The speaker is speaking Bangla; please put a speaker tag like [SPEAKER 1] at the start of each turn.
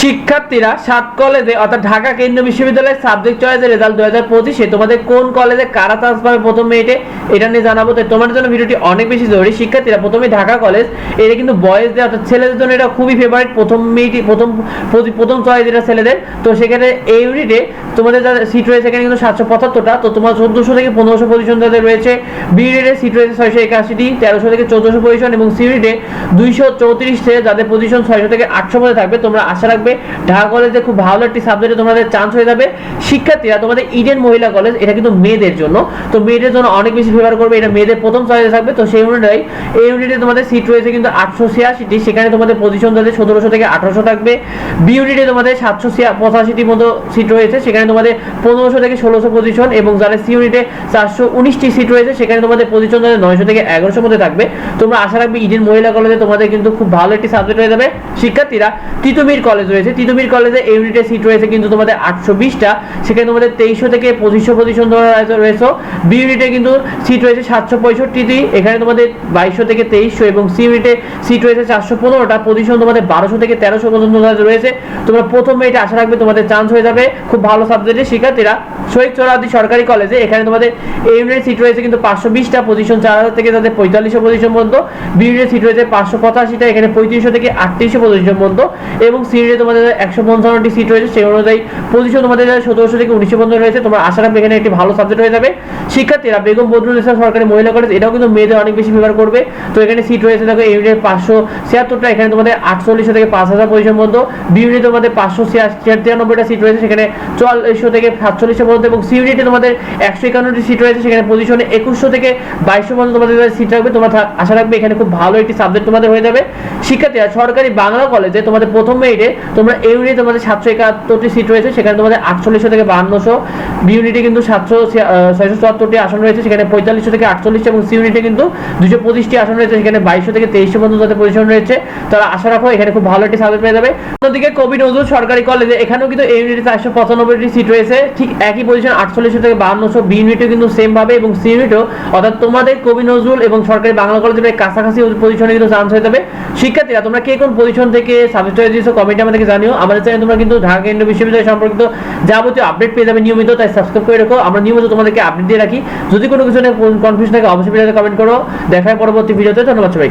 [SPEAKER 1] শিক্ষার্থীরা সাত কলেজে, অর্থাৎ ঢাকা কেন্দ্রীয় বিশ্ববিদ্যালয়ের সাবজেক্ট চয়েসের রেজাল্ট দু হাজার পঁচিশে তোমাদের কোন কলেজে কারা চান্স পাবে প্রথম মেয়েটে, এটা নিয়ে জানাব। তো তোমাদের জন্য ভিডিওটি অনেক বেশি জরুরি। শিক্ষার্থীরা প্রথমে ঢাকা কলেজ এটা কিন্তু বয়েজদের অর্থাৎ ছেলেদের জন্য এটা খুবই ফেভারিট প্রথম মেয়েটি, প্রথম প্রথম চয়েস এটা ছেলেদের। তো সেখানে এই ইউনিটে তোমাদের যা সিট রয়েছে এখানে কিন্তু সাতশো পঁচাত্তরটা, তো তোমার চোদ্দোশো থেকে পনেরোশো পজিশন যাদের রয়েছে বি ইউনিটে সিট রয়েছে ছয়শো একাশিটি, তেরোশো থেকে চোদ্দোশো পজিশন এবং সি ইউনিটে দুইশো চৌত্রিশ যাদের পজিশন ছয়শো থেকে আটশো মধ্যে থাকবে, তোমরা আশা রাখবে ঢাকা কলেজে খুব ভালো একটি সাবজেক্টে তোমাদের চান্স হয়ে যাবে। শিক্ষার্থীরা, তোমাদের ইডেন মহিলা কলেজ এটা কিন্তু মেয়েদের জন্য। তো মেয়েদের জন্য অনেক বেশি ফেভার করবে, এটা মেয়েদের প্রথম চয়েসে থাকবে। তো সেই অনুযায়ী এই ইউনিটে তোমাদের সিট রয়েছে কিন্তু আটশো ছিয়াশিটি। সেখানে তোমাদের পজিশন যাদের সতেরোশো থেকে আঠারোশো থাকবে। বি ইউনিটে তোমাদের সাতশো পঁচাশিটির মতো সিট রয়েছে। সেখানে তোমাদের পনেরোশো থেকে ষোলোশো পজিশন এবং যারা সি ইউনিটে চারশো উনিশটি সিট রয়েছে, সেখানে তোমাদের পজিশন যাদের নয়শো থেকে এগারোশোর মধ্যে থাকবে। তোমরা আশা রাখবে ইডেন মহিলা কলেজে তোমাদের কিন্তু খুব ভালো একটি সাবজেক্ট হয়ে যাবে। শিক্ষার্থীরা, তিতুমির কলেজ রয়েছে। তিতুমির কলেজে এই ইউনিটে সিট রয়েছে কিন্তু তোমাদের আটশো বিশটা। সেখানে তোমাদের তেইশশো থেকে পঁচিশশো পজিশন রয়েছে বি ইউনিটে কিন্তু সিট রয়েছে সাতশো পঁয়ষট্টিটি। এখানে তোমাদের বাইশশো থেকে তেইশশো এবং সি ইউনিটে সিট রয়েছে চারশো পনেরোটা। পজিশন তোমাদের বারোশো থেকে তেরোশো পর্যন্ত রয়েছে। তোমরা প্রথম মেয়েটা আশা রাখবে, তোমাদের চান্স হয়ে যাবে। খুব ভালো সাবজেক্টের শিক্ষার্থীরা। শহীদ চৌরাদি সরকারি কলেজে এখানে তোমাদের এই ইউনিটের সিট রয়েছে কিন্তু পাঁচশো বিশটা। পজিশন চার হাজার থেকে তাদের পঁয়তাল্লিশশো পজিশন পর্যন্ত। বি ইউনিটের সিট রয়েছে পাঁচশো পঁচাশিটা। এখানে পঁয়ত্রিশশো থেকে আটত্রিশশো পজিশন পর্যন্ত। এবং সি ইউনিটে একশো পঞ্চান্নটি সিট রয়েছে, সেই অনুযায়ী পজিশন তোমাদের সতেরোশো থেকে উনিশশো পর্যন্ত রয়েছে, তোমরা আশা রাখবে এখানে একটি ভালো সাবজেক্ট হয়ে যাবে। শিক্ষার্থীরা, বেগম বদরুল ইসলাম সরকারি মহিলা কলেজ এটাও কিন্তু মেয়েদের অনেক বেশি ফেভার করবে। তো এখানে সিট রয়েছে, দেখো, এই ইউনিটের পাঁচশো ছিয়াত্তরটা, এখানে তোমাদের আটচল্লিশশো থেকে পাঁচ হাজার পজিশন পর্যন্ত। বি ইউনিটে তোমাদের পাঁচশো ছিয়ানব্বইটা সিট রয়েছে, সেখানে চুয়াল্লিশশো থেকে সাতচল্লিশশো পর্যন্ত এবং সি ইউনিটে তোমাদের একশো একান্নটি সিট রয়েছে, সেখানে পজিশনে একুশশো থেকে বাইশশো পর্যন্ত তোমাদের সিট রাখবে তোমরা আশা রাখবে এখানে খুব ভালো একটি সাবজেক্ট তোমাদের হয়ে যাবে। শিক্ষার্থীরা, সরকারি বাংলা কলেজে তোমাদের প্রথম মেরিটে তোমরা এই ইউনিটে তোমাদের সাতশো একাত্তরটি সিট রয়েছে, সেখানে তোমাদের আটচল্লিশশো থেকে বাহান্নশো বি ইউনিটে কিন্তু সাতশো ছয়শো চুয়াত্তরটি আসন রয়েছে, সেখানে পঁয়তাল্লিশশো থেকে আটচল্লিশশো এবং সি ইউনিটে কিন্তু দুশো পঁচিশটি আসন রয়েছে, সেখানে বাইশশো থেকে তেইশশো পর্যন্ত তাদের পজিশন রয়েছে। তারা আশা রাখো, এখানে খুব ভালো একটি সাবজেক্ট পেয়ে যাবে। অন্যদিকে কবি নজরুল সরকারি কলেজে এখানেও কিন্তু এই ইউনিটে চারশো পঁচানব্বইটি সিট রয়েছে। ঠিক একই পজিশন আটচল্লিশশো থেকে বাহান্নশো বি ইউনিটে কিন্তু সেম ভাবে এবং সি ইউনিটও অর্থাৎ তোমাদের কবি নজরুল এবং সরকারি বাংলা কলেজের কাছাকাছি পজিশনে কিন্তু চান্স হয়ে যাবে। শিক্ষার্থীরা, তোমরা কে কোন পজিশন থেকে সাবজেক্ট দিয়েছ কমেন্টে আমাদেরকে জানিও। আমাদের চ্যানেল তোমরা কিন্তু ঢাকা কেন্দ্র বিশ্ববিদ্যালয় সম্পর্কিত যাবতীয় আপডেট পেয়ে যাবে নিয়মিত, তাই সাবস্ক্রাইব করে রাখো। আমরা নিয়মিত তোমাদেরকে আপডেট দিয়ে রাখি। যদি কোনো কিছু নিয়ে কনফিউশন থাকে, অবশ্যই ভিডিওতে কমেন্ট করো। দেখায় পরবর্তী ভিডিওতে। ধন্যবাদ সবাই